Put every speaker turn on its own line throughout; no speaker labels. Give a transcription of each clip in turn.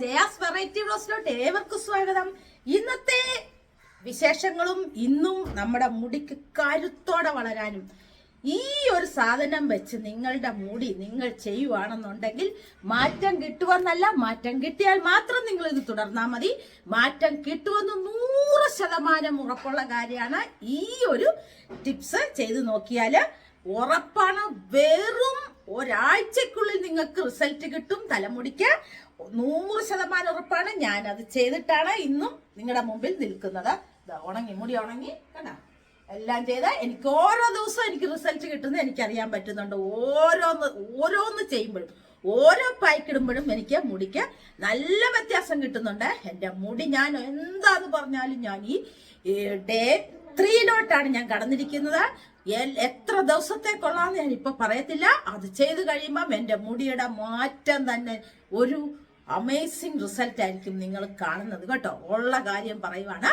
Jaya's variety ബ്ലോസിലോട്ട് ഏവർക്കും സ്വാഗതം. ഇന്നത്തെ വിശേഷങ്ങളും ഇന്നും നമ്മുടെ മുടിക്ക് കരുത്തോടെ വളരാനും ഈ ഒരു സാധനം വെച്ച് നിങ്ങളുടെ മുടി നിങ്ങൾ ചെയ്യുവാണെന്നുണ്ടെങ്കിൽ മാറ്റം കിട്ടുമെന്നല്ല മാറ്റം കിട്ടിയാൽ മാത്രം നിങ്ങൾ ഇത് തുടർന്നാൽ മതി. മാറ്റം കിട്ടുമെന്ന് നൂറ് ശതമാനം ഉറപ്പുള്ള കാര്യമാണ് ഈ ഒരു ടിപ്സ് ചെയ്ത് നോക്കിയാൽ ഉറപ്പാണ് വെറും ഒരാഴ്ചക്കുള്ളിൽ നിങ്ങൾക്ക് റിസൾട്ട് കിട്ടും തലമുടിക്ക്. നൂറ് ശതമാനം ഉറപ്പാണ്. ഞാൻ അത് ചെയ്തിട്ടാണ് ഇന്നും നിങ്ങളുടെ മുമ്പിൽ നിൽക്കുന്നത്. ഉണങ്ങി മുടി ഉണങ്ങി കണ്ട? എല്ലാം ചെയ്ത് എനിക്ക് ഓരോ ദിവസവും എനിക്ക് റിസൾട്ട് കിട്ടുന്നത് എനിക്കറിയാൻ പറ്റുന്നുണ്ട്. ഓരോന്ന് ഓരോന്ന് ചെയ്യുമ്പോഴും ഓരോ പായ്ക്കിടുമ്പോഴും എനിക്ക് മുടിക്ക് നല്ല വ്യത്യാസം കിട്ടുന്നുണ്ട്. എന്റെ മുടി ഞാൻ എന്താന്ന് പറഞ്ഞാലും ഞാൻ ഈ ഡേ ത്രീയിലോട്ടാണ് ഞാൻ കടന്നിരിക്കുന്നത്. എത്ര ദിവസത്തേക്കുള്ളാന്ന് ഞാൻ ഇപ്പൊ പറയത്തില്ല. അത് ചെയ്ത് കഴിയുമ്പം എന്റെ മുടിയുടെ മാറ്റം തന്നെ ഒരു അമേസിങ് റിസൾട്ട് ആയിരിക്കും നിങ്ങൾ കാണുന്നത് കേട്ടോ. ഉള്ള കാര്യം പറയുവാണ്.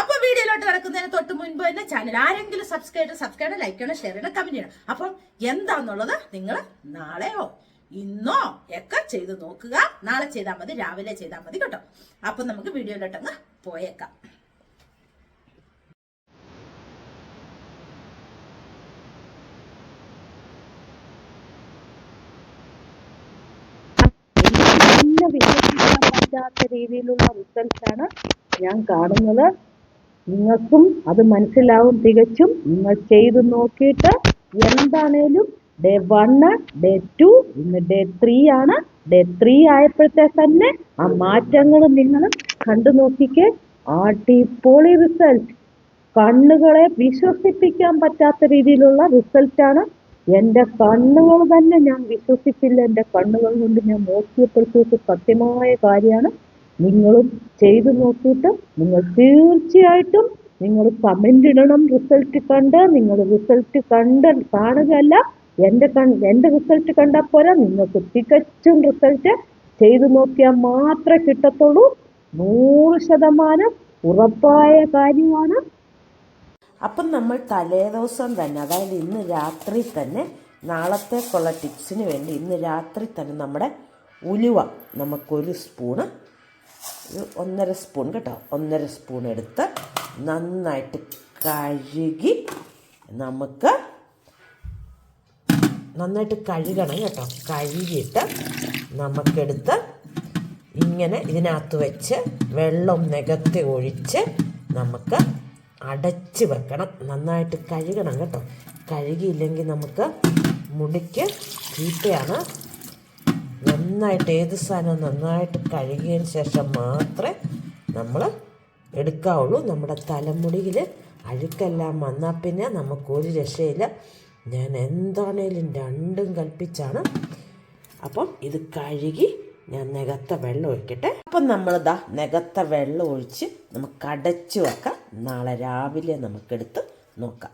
അപ്പൊ വീഡിയോയിലോട്ട് നടക്കുന്നതിന് തൊട്ട് മുൻപ് തന്നെ ചാനൽ ആരെങ്കിലും സബ്സ്ക്രൈബ് സബ്സ്ക്രൈബ് ലൈക്ക് ചെയ്യണം ഷെയർ ചെയ്യണം കമന്റ് ചെയ്യണം. അപ്പം എന്താന്നുള്ളത് നിങ്ങൾ നാളെയോ ഇന്നോ ഒക്കെ ചെയ്ത് നോക്കുക. നാളെ ചെയ്താൽ മതി രാവിലെ ചെയ്താൽ മതി കേട്ടോ. അപ്പൊ നമുക്ക് വീഡിയോയിലോട്ടങ്ങ് പോയേക്കാം
തന്നെ വിശ്വസിക്കാൻ പറ്റാത്ത രീതിയിലുള്ള റിസൾട്ട് ആണ് ഞാൻ കാണുന്നത്. നിങ്ങൾക്കും അത് മനസ്സിലാവും. തികച്ചും നിങ്ങൾ ചെയ്ത് നോക്കിയിട്ട് എന്താണേലും ഡേ വണ് ഡേ ടു ഇന്ന് ഡേ ത്രീ ആണ്. ഡേ ത്രീ ആയപ്പോഴത്തെ തന്നെ ആ മാറ്റങ്ങൾ നിങ്ങൾ കണ്ടു നോക്കിക്കേ. അടിപൊളി റിസൾട്ട് കണ്ണുകളെ വിശ്വസിപ്പിക്കാൻ പറ്റാത്ത രീതിയിലുള്ള റിസൾട്ടാണ് എന്റെ കണ്ണുകൾ തന്നെ ഞാൻ വിശ്വസിച്ചില്ല. എന്റെ കണ്ണുകൾ കൊണ്ട് ഞാൻ നോക്കിയപ്പോഴത്തേക്ക് സത്യമായ കാര്യമാണ്. നിങ്ങളും ചെയ്തു നോക്കിയിട്ട് നിങ്ങൾ തീർച്ചയായിട്ടും നിങ്ങൾ കമന്റ് ഇടണം. റിസൾട്ട് കണ്ട് നിങ്ങൾ റിസൾട്ട് കണ്ട് കാണുകയല്ല. എന്റെ കൺ എന്റെ റിസൾട്ട് കണ്ടാൽ പോരാ. നിങ്ങൾക്ക് തികച്ചും റിസൾട്ട് ചെയ്തു നോക്കിയാൽ മാത്രമേ കിട്ടത്തുള്ളൂ. നൂറ് ശതമാനം ഉറപ്പായ കാര്യമാണ്.
അപ്പം നമ്മൾ തലേദിവസം തന്നെ അതായത് ഇന്ന് രാത്രി തന്നെ നാളത്തേക്കുള്ള ടിപ്സിന് വേണ്ടി ഇന്ന് രാത്രി തന്നെ നമ്മുടെ ഉലുവ നമുക്കൊരു സ്പൂണ് ഒന്നര സ്പൂൺ കേട്ടോ ഒന്നര സ്പൂൺ എടുത്ത് നന്നായിട്ട് കഴുകി നമുക്ക് നന്നായിട്ട് കഴുകണം കേട്ടോ. കഴുകിയിട്ട് നമുക്കെടുത്ത് ഇങ്ങനെ ഇതിനകത്ത് വെച്ച് വെള്ളം നികത്തി ഒഴിച്ച് നമുക്ക് അടച്ച് വെക്കണം. നന്നായിട്ട് കഴുകണം കേട്ടോ. കഴുകിയില്ലെങ്കിൽ നമുക്ക് മുടിക്ക് ചീത്തയാണ് നന്നായിട്ട് ഏത് സാധനവും നന്നായിട്ട് കഴുകിയതിന് ശേഷം മാത്രമേ നമ്മൾ എടുക്കാവുള്ളൂ. നമ്മുടെ തലമുടിയിൽ അഴുക്കെല്ലാം വന്നാൽ പിന്നെ നമുക്കൊരു രക്ഷയില്ല. ഞാൻ എന്താണേലും രണ്ടും കൽപ്പിച്ചാണ്. അപ്പം ഇത് കഴുകി ഞാൻ നികത്ത വെള്ളം ഒഴിക്കട്ടെ. അപ്പം നമ്മളിതാ നികത്ത വെള്ളം ഒഴിച്ച് നമുക്ക് അടച്ചു വെക്കാം. നാളെ രാവിലെ നമുക്കെടുത്ത് നോക്കാം.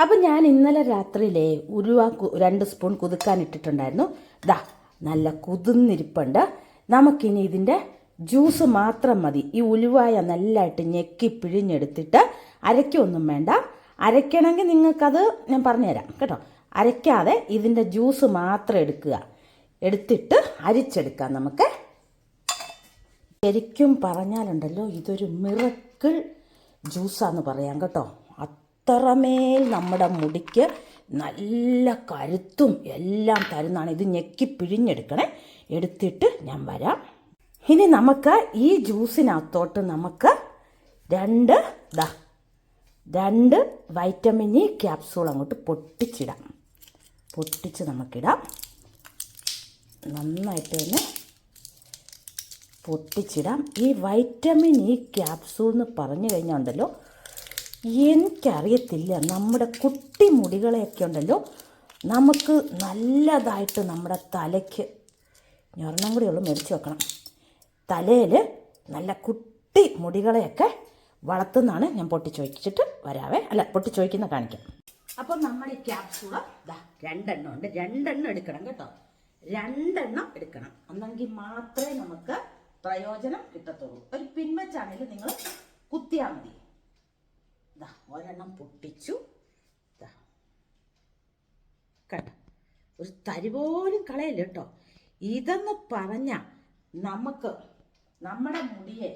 അപ്പം ഞാൻ ഇന്നലെ രാത്രിയിലെ ഉരുവ രണ്ട് സ്പൂൺ കുതുക്കാൻ ഇട്ടിട്ടുണ്ടായിരുന്നു. ദാ നല്ല കുതിർന്നിരിപ്പുണ്ട്. നമുക്കിനി ഇതിന്റെ ജ്യൂസ് മാത്രം മതി. ഈ ഉലുവായ നല്ലതായിട്ട് ഞെക്കി പിഴിഞ്ഞെടുത്തിട്ട് അരയ്ക്കൊന്നും വേണ്ട. അരയ്ക്കണമെങ്കിൽ നിങ്ങൾക്കത് ഞാൻ പറഞ്ഞുതരാം. കേട്ടോ? അരയ്ക്കാതെ ഇതിന്റെ ജ്യൂസ് മാത്രം എടുക്കുക. എടുത്തിട്ട് അരിച്ചെടുക്കാം നമുക്ക്. ശരിക്കും പറഞ്ഞാലുണ്ടല്ലോ ഇതൊരു മിറക്കിൾ ജ്യൂസാന്ന് പറയാം കേട്ടോ. അത്രമേൽ നമ്മുടെ മുടിക്ക് നല്ല കരുത്തും എല്ലാം തരുന്നതാണ്. ഇത് ഞെക്കി പിഴിഞ്ഞെടുക്കണേ. എടുത്തിട്ട് ഞാൻ വരാം. ഇനി നമുക്ക് ഈ ജ്യൂസിനകത്തോട്ട് നമുക്ക് രണ്ട് ദാ രണ്ട് വൈറ്റമിൻ ഇ ക്യാപ്സൂൾ അങ്ങോട്ട് പൊട്ടിച്ചിടാം. പൊട്ടിച്ച് നമുക്കിടാം. നന്നായിട്ട് തന്നെ പൊട്ടിച്ചിടാം. ഈ വൈറ്റമിൻ ഇ ക്യാപ്സൂൾ എന്ന് പറഞ്ഞു കഴിഞ്ഞാൽ ഉണ്ടല്ലോ എനിക്കറിയത്തില്ല നമ്മുടെ കുട്ടി മുടികളെയൊക്കെ ഉണ്ടല്ലോ നമുക്ക് നല്ലതായിട്ട് നമ്മുടെ തലയ്ക്ക് ഇനി ഒരെണ്ണം കൂടി ഉള്ളു മേടിച്ച് വെക്കണം. തലയിൽ നല്ല കുട്ടി മുടികളെയൊക്കെ വളർത്തുന്നതാണ് ഞാൻ പൊട്ടി ചോദിച്ചിട്ട് വരാവേ. അല്ല പൊട്ടി ചോദിക്കുന്ന കാണിക്കാം. അപ്പം നമ്മുടെ ഈ ക്യാപ്സൂൾ ദാ രണ്ടെണ്ണം ഉണ്ട്. രണ്ടെണ്ണം എടുക്കണം കേട്ടോ. രണ്ടെണ്ണം എടുക്കണം. എന്നെങ്കിൽ മാത്രമേ നമുക്ക് പ്രയോജനം കിട്ടത്തുള്ളൂ. ഒരു പിൻവച്ചാണെങ്കിൽ നിങ്ങൾ കുത്തിയാൽ മതി. ഒരെണ്ണം പൊട്ടിച്ചു. കണ്ട? ഒരു തരി പോലും കളയല്ല കേട്ടോ. ഇതെന്ന് പറഞ്ഞ നമുക്ക് നമ്മുടെ മുടിയെ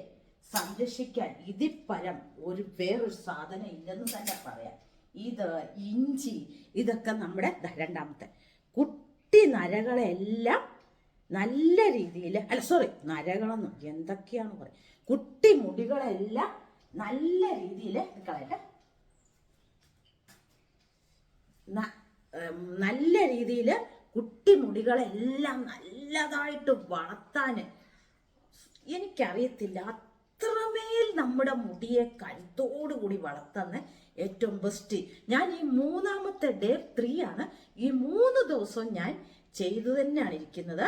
സംരക്ഷിക്കാൻ ഇതിൽ പരം ഒരു വേറൊരു സാധനം ഇല്ലെന്ന് തന്നെ പറയാം. ഇത് ഇഞ്ചി ഇതൊക്കെ നമ്മുടെ രണ്ടാമത്തെ. കുട്ടി നരകളെല്ലാം നല്ല രീതിയിൽ അല്ല സോറി നരകളൊന്നും എന്തൊക്കെയാണ് പറയുക കുട്ടി മുടികളെല്ലാം നല്ല രീതിയിൽ കളയട്ടെ നല്ല രീതിയിൽ കുട്ടി മുടികളെല്ലാം നല്ലതായിട്ട് വളർത്താൻ എനിക്കറിയത്തില്ല. അത്രമേൽ നമ്മുടെ മുടിയെ കരുത്തോടുകൂടി വളർത്തുന്ന ഏറ്റവും ബെസ്റ്റ് ഞാൻ ഈ മൂന്നാമത്തെ ഡേ ത്രീ ആണ്. ഈ മൂന്ന് ദിവസവും ഞാൻ ചെയ്തു തന്നെയാണ് ഇരിക്കുന്നത്.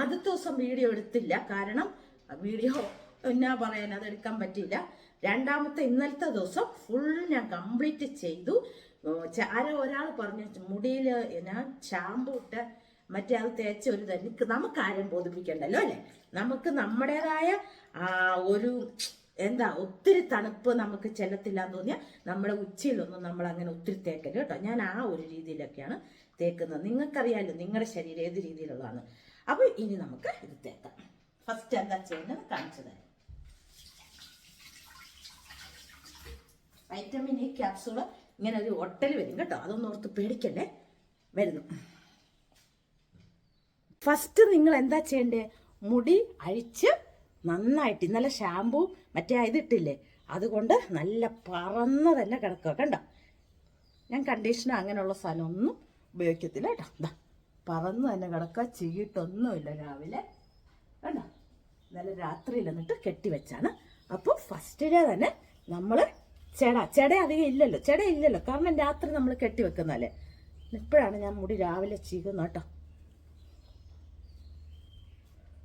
ആദ്യത്തെ ദിവസം വീഡിയോ എടുത്തില്ല. കാരണം വീഡിയോ എന്നാ പറയാൻ അത് എടുക്കാൻ പറ്റിയില്ല. രണ്ടാമത്തെ ഇന്നലത്തെ ദിവസം ഫുൾ ഞാൻ കംപ്ലീറ്റ് ചെയ്തു. ആരോ ഒരാൾ പറഞ്ഞു മുടിയിൽ എന്നാ ഷാമ്പു ഇട്ട് മറ്റേ അത് തേച്ച ഒരു തന്നെ നമുക്ക് ആരും ബോധിപ്പിക്കണ്ടല്ലോ അല്ലെ? നമുക്ക് നമ്മുടേതായ ഒരു എന്താ ഒത്തിരി തണുപ്പ് നമുക്ക് ചെല്ലത്തില്ല എന്ന് തോന്നിയാൽ നമ്മുടെ ഉച്ചയിലൊന്നും നമ്മൾ അങ്ങനെ ഒത്തിരി തേക്കരുത് കേട്ടോ. ഞാൻ ആ ഒരു രീതിയിലൊക്കെയാണ് തേക്കുന്നത്. നിങ്ങൾക്കറിയാമല്ലോ നിങ്ങളുടെ ശരീരം ഏത് രീതിയിലുള്ളതാണ്. അപ്പോൾ ഇനി നമുക്ക് ഇത് തേക്കാം. ഫസ്റ്റ് എന്താ ചെയ്യേണ്ടത്? കാണിച്ചു തരാം. വൈറ്റമിൻ ഇ ക്യാപ്സൂൾ ഇങ്ങനെ ഒരു ഒട്ടൽ വരും കേട്ടോ. അതൊന്നും ഓർത്ത് പേടിക്കല്ലേ? വരുന്നു. ഫസ്റ്റ് നിങ്ങൾ എന്താ ചെയ്യണ്ടേ? മുടി അഴിച്ച് നന്നായിട്ട്. ഇന്നലെ ഷാമ്പൂ മറ്റേ ഇതിട്ടില്ലേ? അതുകൊണ്ട് നല്ല പറന്ന് തന്നെ കിടക്കുക കണ്ടോ? ഞാൻ കണ്ടീഷണർ അങ്ങനെയുള്ള സാധനമൊന്നും ഉപയോഗിക്കത്തില്ല കേട്ടോ. എന്താ പറന്ന് തന്നെ കിടക്കുക ചീട്ടൊന്നുമില്ല രാവിലെ. കണ്ടോ? ഇന്നലെ രാത്രിയിൽ എന്നിട്ട് കെട്ടിവെച്ചാണ് അപ്പോൾ ഫസ്റ്റിലെ തന്നെ നമ്മൾ ചെട ചെട അധികം ഇല്ലല്ലോ. ചെട ഇല്ലല്ലോ. കാരണം രാത്രി നമ്മൾ കെട്ടിവെക്കുന്നതല്ലേ ഇപ്പോഴാണ് ഞാൻ മുടി രാവിലെ ചീകുന്നത് കേട്ടോ.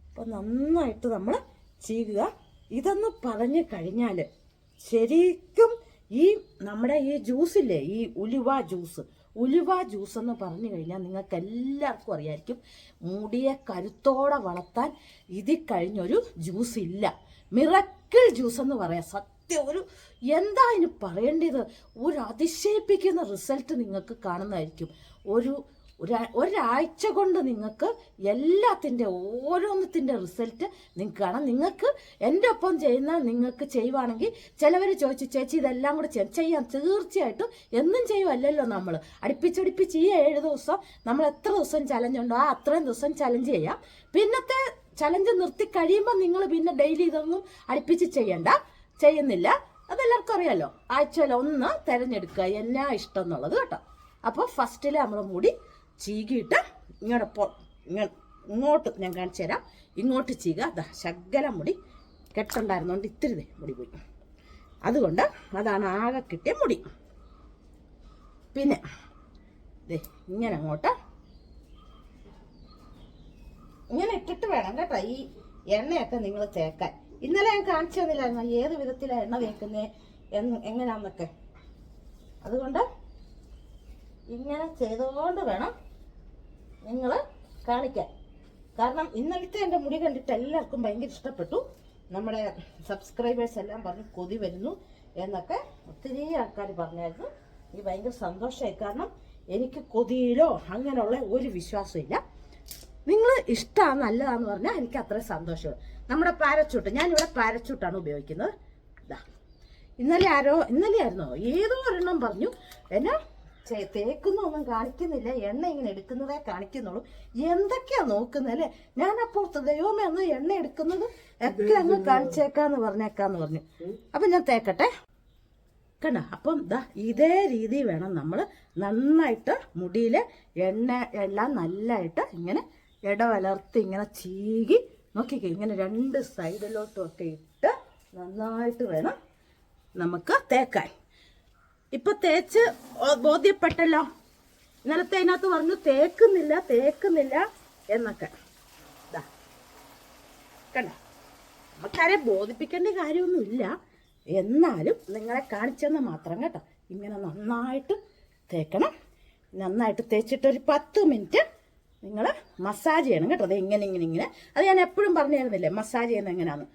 അപ്പം നന്നായിട്ട് നമ്മൾ ചെയ്യുക. ഇതൊന്ന് പറഞ്ഞു കഴിഞ്ഞാൽ ശരിക്കും ഈ നമ്മുടെ ഈ ജ്യൂസില്ലേ ഈ ഉലുവ ജ്യൂസ് ഉലുവ ജ്യൂസ് എന്ന് പറഞ്ഞു കഴിഞ്ഞാൽ നിങ്ങൾക്ക് എല്ലാവർക്കും അറിയായിരിക്കും മുടിയെ കരുത്തോടെ വളർത്താൻ ഇതിൽ കഴിഞ്ഞൊരു ജ്യൂസ് ഇല്ല. മിറക്കിൾ ജ്യൂസ് എന്ന് പറയാം. സത്യം ഒരു എന്താ അതിന് പറയേണ്ടത്? ഒരു അതിശയിപ്പിക്കുന്ന റിസൾട്ട് നിങ്ങൾക്ക് കാണുന്നതായിരിക്കും. ഒരു ഒരാ- ഒരാഴ്ച കൊണ്ട് നിങ്ങൾക്ക് എല്ലാത്തിന്റെ ഓരോന്നത്തിന്റെ റിസൾട്ട് നിങ്ങൾക്ക് കാണാം. നിങ്ങൾക്ക് എന്റെ ഒപ്പം ചെയ്യുന്ന നിങ്ങൾക്ക് ചെയ്യുവാണെങ്കിൽ ചിലവർ ചോദിച്ചു ചേച്ചി ഇതെല്ലാം കൂടെ ചെയ്യാം ചെയ്യാം. തീർച്ചയായിട്ടും എന്നും ചെയ്യുമല്ലല്ലോ നമ്മൾ. അടുപ്പിച്ചടുപ്പിച്ച് ഈ ഏഴ് ദിവസം നമ്മൾ എത്ര ദിവസം ചലഞ്ച് ഉണ്ടോ ആ അത്രയും ദിവസം ചലഞ്ച് ചെയ്യാം. പിന്നത്തെ ചലഞ്ച് നിർത്തി കഴിയുമ്പോൾ നിങ്ങൾ പിന്നെ ഡെയിലി ഇതൊന്നും അടുപ്പിച്ച് ചെയ്യണ്ട. ചെയ്യുന്നില്ല. അതെല്ലാവർക്കും അറിയാലോ. ആഴ്ചയിൽ ഒന്ന് തിരഞ്ഞെടുക്കുക. എന്നാ ഇഷ്ടം എന്നുള്ളത് കേട്ടോ. അപ്പോൾ ഫസ്റ്റിൽ നമ്മൾ മുടി ചീകിയിട്ട് ഇങ്ങോട്ട് പൊ ഇങ്ങോട്ട് ഞാൻ കാണിച്ചു തരാം. ഇങ്ങോട്ട് ചീക. അതാ ശകല മുടി കെട്ടുണ്ടായിരുന്നോണ്ട് ഇത്തിരി മുടി പോയി. അതുകൊണ്ട് അതാണ് ആകെ കിട്ടിയ മുടി. പിന്നെ ഇങ്ങനെ അങ്ങോട്ട് ഇങ്ങനെ ഇട്ടിട്ട് വേണം കേട്ടോ ഈ എണ്ണയൊക്കെ നിങ്ങൾ തേക്കാൻ. ഇന്നലെ ഞാൻ കാണിച്ചു തന്നില്ലായിരുന്നു? ഏത് വിധത്തിലാണ് എണ്ണ തേക്കുന്നത് എങ്ങനെയാന്നൊക്കെ അതുകൊണ്ട് ഇങ്ങനെ ചെയ്തുകൊണ്ട് വേണം നിങ്ങൾ കാണിക്കാൻ. കാരണം ഇന്നലത്തെ എന്റെ മുടി കണ്ടിട്ട് എല്ലാവർക്കും ഭയങ്കര ഇഷ്ടപ്പെട്ടു. നമ്മുടെ സബ്സ്ക്രൈബേഴ്സ് എല്ലാം പറഞ്ഞ് കൊതി വരുന്നു എന്നൊക്കെ ഒത്തിരി ആൾക്കാർ പറഞ്ഞായിരുന്നു. എനിക്ക് ഭയങ്കര സന്തോഷമായി. കാരണം എനിക്ക് കൊതിയിലോ അങ്ങനെയുള്ള ഒരു വിശ്വാസമില്ല നിങ്ങൾ ഇഷ്ടമാണ് നല്ലതാന്ന് പറഞ്ഞാൽ എനിക്ക് അത്രയും സന്തോഷമാണ് നമ്മുടെ പാരച്ചൂട്ട് ഞാനിവിടെ പാരച്ചൂട്ടാണ് ഉപയോഗിക്കുന്നത്. ഇതാ ഇന്നലെ ആരോ ഇന്നലെ ആയിരുന്നോ? ഏതോ ഒരെണ്ണം പറഞ്ഞു. എന്നാ തേക്കുന്നൊന്നും കാണിക്കുന്നില്ല. എണ്ണ ഇങ്ങനെ എടുക്കുന്നതേ കാണിക്കുന്നുള്ളൂ. എന്തൊക്കെയാ നോക്കുന്നല്ലേ? ഞാൻ അപ്പോൾ ദൈവമേ ഒന്ന് എണ്ണ എടുക്കുന്നത് ഒക്കെ അങ്ങ് കാണിച്ചേക്കാന്ന് പറഞ്ഞേക്കാന്ന് പറഞ്ഞു. അപ്പൊ ഞാൻ തേക്കട്ടെ. കണ്ട? അപ്പം ദാ ഇതേ രീതി വേണം നമ്മൾ നന്നായിട്ട് മുടിയിൽ എണ്ണ എല്ലാം നല്ലതായിട്ട് ഇങ്ങനെ ഇടവലർത്തി ഇങ്ങനെ ചീകി നോക്കിക്കേ ഇങ്ങനെ രണ്ട് സൈഡിലോട്ടും ഒക്കെ ഇട്ട് നന്നായിട്ട് വേണം നമുക്ക് തേക്കാൻ. ഇപ്പൊ തേച്ച് ബോധ്യപ്പെട്ടല്ലോ. ഇന്നലത്തെ അതിനകത്ത് പറഞ്ഞു തേക്കുന്നില്ല തേക്കുന്നില്ല എന്നൊക്കെ. ദാ. കണ്ട? നമുക്കാരെ ബോധിപ്പിക്കേണ്ട കാര്യമൊന്നുമില്ല. എന്നാലും നിങ്ങളെ കാണിച്ചെന്ന് മാത്രം കേട്ടോ. ഇങ്ങനെ നന്നായിട്ട് തേക്കണം. നന്നായിട്ട് തേച്ചിട്ട് ഒരു പത്ത് മിനിറ്റ് നിങ്ങൾ മസാജ് ചെയ്യണം കേട്ടോ. അത് ഇങ്ങനെ ഇങ്ങനെ ഇങ്ങനെ. അത് ഞാൻ എപ്പോഴും പറഞ്ഞു തരുന്നില്ലേ മസാജ് ചെയ്യുന്നത് എങ്ങനെയാണ്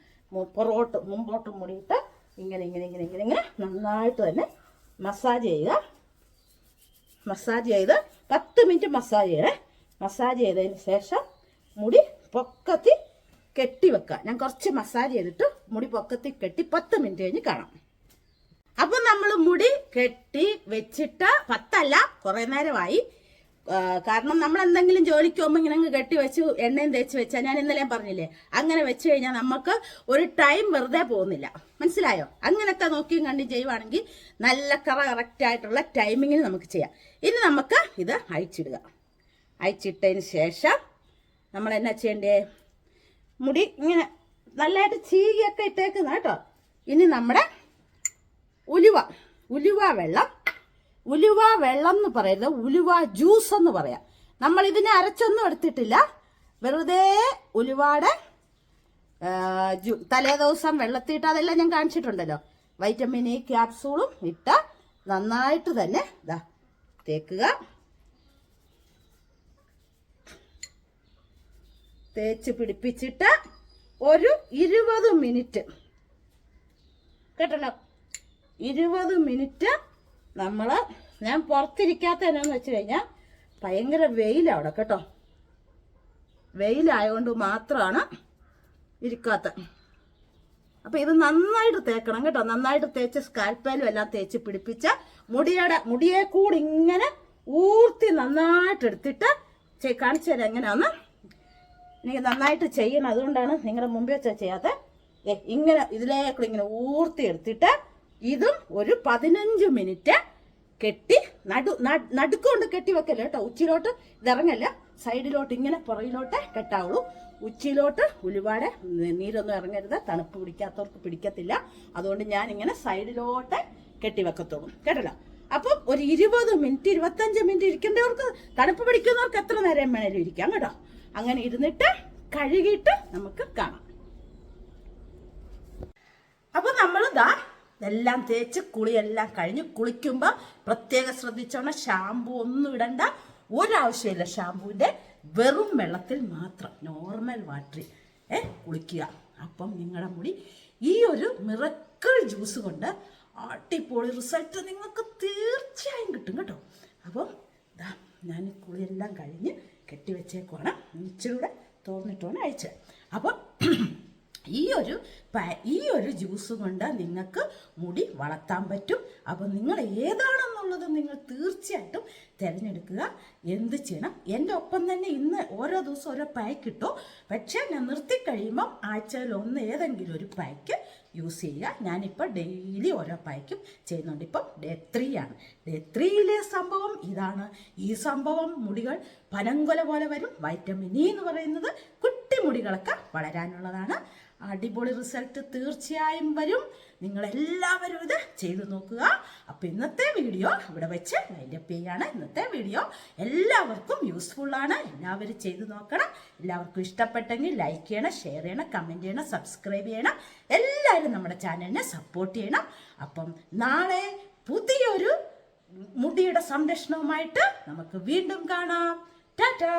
പുറകോട്ട് മുമ്പോട്ട് മുടിയിട്ട് ഇങ്ങനെ ഇങ്ങനെ ഇങ്ങനെ ഇങ്ങനെ ഇങ്ങനെ നന്നായിട്ട് തന്നെ മസാജ് ചെയ്യുക മസാജ് ചെയ്ത് പത്ത് മിനിറ്റ് മസാജ് ചെയ്യണേ. മസാജ് ചെയ്തതിന് ശേഷം മുടി പൊക്കത്തി കെട്ടി വെക്കുക. ഞാൻ കുറച്ച് മസാജ് ചെയ്തിട്ട് മുടി പൊക്കത്തി കെട്ടി പത്ത് മിനിറ്റ് കഴിഞ്ഞ് കാണാം. അപ്പൊ നമ്മൾ മുടി കെട്ടി വെച്ചിട്ട് പത്തല്ല കുറേ നേരമായി. കാരണം നമ്മൾ എന്തെങ്കിലും ജോലിക്ക് പോകുമ്പോൾ ഇങ്ങനെ അങ്ങ് കെട്ടി വെച്ച് എണ്ണയും തേച്ച് വെച്ചാൽ ഞാൻ ഇന്നലെ പറഞ്ഞില്ലേ അങ്ങനെ വെച്ച് കഴിഞ്ഞാൽ നമുക്ക് ഒരു ടൈം വെറുതെ പോകുന്നില്ല. മനസ്സിലായോ? അങ്ങനത്തെ നോക്കിയും കണ്ടും ചെയ്യുവാണെങ്കിൽ നല്ല കറ കറക്റ്റ് ആയിട്ടുള്ള ടൈമിങ്ങിന് നമുക്ക് ചെയ്യാം. ഇനി നമുക്ക് ഇത് അഴിച്ചിടുക. അഴിച്ചിട്ടതിന് ശേഷം നമ്മൾ എന്നാ ചെയ്യണ്ടേ? മുടി ഇങ്ങനെ നല്ലതായിട്ട് ചീകിയൊക്കെ ഇട്ടേക്കുന്ന കേട്ടോ. ഇനി നമ്മുടെ ഉലുവ ഉലുവ വെള്ളം ഉലുവ വെള്ളം എന്ന് പറയുന്നത് ഉലുവ ജ്യൂസ് എന്ന് പറയാം. നമ്മൾ ഇതിനെ അരച്ചൊന്നും എടുത്തിട്ടില്ല. വെറുതെ ഉലുവാടെ തലേ ദിവസം വെള്ളത്തിയിട്ട് അതെല്ലാം ഞാൻ കാണിച്ചിട്ടുണ്ടല്ലോ. വൈറ്റമിൻ ഇ ക്യാപ്സൂളും ഇട്ട് നന്നായിട്ട് തന്നെ ഇതാ തേക്കുക. തേച്ച് പിടിപ്പിച്ചിട്ട് ഒരു ഇരുപത് മിനിറ്റ്. കേട്ടല്ലോ? ഇരുപത് മിനിറ്റ് നമ്മൾ ഞാൻ പുറത്തിരിക്കാത്ത എന്നാന്ന് വെച്ച് കഴിഞ്ഞാൽ ഭയങ്കര വെയിലാണ് അവിടെ കേട്ടോ. വെയിലായതുകൊണ്ട് മാത്രമാണ് ഇരിക്കാത്ത. അപ്പം ഇത് നന്നായിട്ട് തേക്കണം കേട്ടോ. നന്നായിട്ട് തേച്ച് സ്കാൽപ്പേലും എല്ലാം തേച്ച് പിടിപ്പിച്ച മുടിയുടെ മുടിയെ കൂടി ഇങ്ങനെ ഊർത്തി നന്നായിട്ട് എടുത്തിട്ട് കാണിച്ചു തരാം എങ്ങനെയാന്ന്. എനിക്ക് നന്നായിട്ട് ചെയ്യണം. അതുകൊണ്ടാണ് നിങ്ങളുടെ മുമ്പേ വെച്ചാൽ ചെയ്യാത്ത. ഏ ഇങ്ങനെ ഇതിലേക്കൂടി ഇങ്ങനെ ഊർത്തി എടുത്തിട്ട് ഇതും ഒരു പതിനഞ്ച് മിനിറ്റ് കെട്ടി നടു നടുക്കൊണ്ട് കെട്ടി വെക്കല്ലേ കേട്ടോ. ഉച്ചിലോട്ട് ഇതിറങ്ങല്ല. സൈഡിലോട്ട് ഇങ്ങനെ പുറകിലോട്ട് കെട്ടാവുള്ളൂ. ഉച്ചയിലോട്ട് ഉലുവാടെ നീരൊന്നും ഇറങ്ങരുത്. തണുപ്പ് പിടിക്കാത്തവർക്ക് പിടിക്കത്തില്ല. അതുകൊണ്ട് ഞാൻ ഇങ്ങനെ സൈഡിലോട്ട് കെട്ടി വെക്കത്തുള്ളൂ കേട്ടല്ലോ? അപ്പം ഒരു ഇരുപത് മിനിറ്റ് ഇരുപത്തഞ്ച് മിനിറ്റ് ഇരിക്കേണ്ടവർക്ക് തണുപ്പ് പിടിക്കുന്നവർക്ക് എത്ര നേരം വേണേലും ഇരിക്കാം കേട്ടോ. അങ്ങനെ ഇരുന്നിട്ട് കഴുകിയിട്ട് നമുക്ക് കാണാം. അപ്പൊ നമ്മൾ ഇതാ എല്ലാം തേച്ച് കുളിയെല്ലാം കഴിഞ്ഞ് കുളിക്കുമ്പോൾ പ്രത്യേകം ശ്രദ്ധിച്ചോണം. ഷാമ്പു ഒന്നും ഇടണ്ട. ഒരാവശ്യമില്ല ഷാമ്പുവിന്റെ വെറും വെള്ളത്തിൽ മാത്രം നോർമൽ വാട്ടറിൽ ഏ കുളിക്കുക. അപ്പം നിങ്ങളുടെ മുടി ഈ ഒരു മിറക്കിൾ ജ്യൂസ് കൊണ്ട് അടിപൊളി റിസൾട്ട് നിങ്ങൾക്ക് തീർച്ചയായും കിട്ടും കേട്ടോ. അപ്പം ഇതാ ഞാൻ കുളിയെല്ലാം കഴിഞ്ഞ് കെട്ടിവെച്ചേക്കുവാണ്. ഇച്ചിരി കൂടെ തോന്നിട്ടാണ് അയച്ചത് അപ്പം ഈ ഒരു ഈ ഒരു ജ്യൂസ് കൊണ്ട് നിങ്ങൾക്ക് മുടി വളർത്താൻ പറ്റും. അപ്പം നിങ്ങൾ ഏതാണെന്നുള്ളത് നിങ്ങൾ തീർച്ചയായിട്ടും തിരഞ്ഞെടുക്കുക. എന്ത് ചെയ്യണം? എന്റെ ഒപ്പം തന്നെ ഇന്ന് ഓരോ ദിവസം ഓരോ പാക്ക് കിട്ടും പക്ഷേ ഞാൻ നിർത്തി കഴിയുമ്പം ആഴ്ചയിൽ ഒന്ന് ഏതെങ്കിലും ഒരു പാക്ക് യൂസ് ചെയ്യുക. ഞാനിപ്പോൾ ഡെയിലി ഓരോ പായ്ക്കും ചെയ്യുന്നുണ്ട്. ഇപ്പം ഡേ ത്രീ ആണ്. ഡേ ത്രീയിലെ സംഭവം ഇതാണ്. ഈ സംഭവം മുടികൾ പനങ്കൊല പോലെ വരും. വൈറ്റമിൻ ഇ എന്ന് പറയുന്നത് കുട്ടി മുടികളൊക്കെ വളരാനുള്ളതാണ്. അടിപൊളി റിസൾട്ട് തീർച്ചയായും വരും. നിങ്ങൾ എല്ലാവരും ഇത് ചെയ്തു നോക്കുക. അപ്പോൾ ഇന്നത്തെ വീഡിയോ ഇവിടെ വെച്ച് വൈൻഡ് അപ്പ് ചെയ്യാണ്. ഇന്നത്തെ വീഡിയോ എല്ലാവർക്കും യൂസ്ഫുൾ ആണ്. എല്ലാവരും ചെയ്തു നോക്കണം. എല്ലാവർക്കും ഇഷ്ടപ്പെട്ടെങ്കിൽ ലൈക്ക് ചെയ്യണം ഷെയർ ചെയ്യണം കമന്റ് ചെയ്യണം സബ്സ്ക്രൈബ് ചെയ്യണം. എല്ലാവരും നമ്മുടെ ചാനലിനെ സപ്പോർട്ട് ചെയ്യണം. അപ്പം നാളെ പുതിയൊരു മുടിയുടെ സംരക്ഷണവുമായിട്ട് നമുക്ക് വീണ്ടും കാണാം. ടാറ്റാ!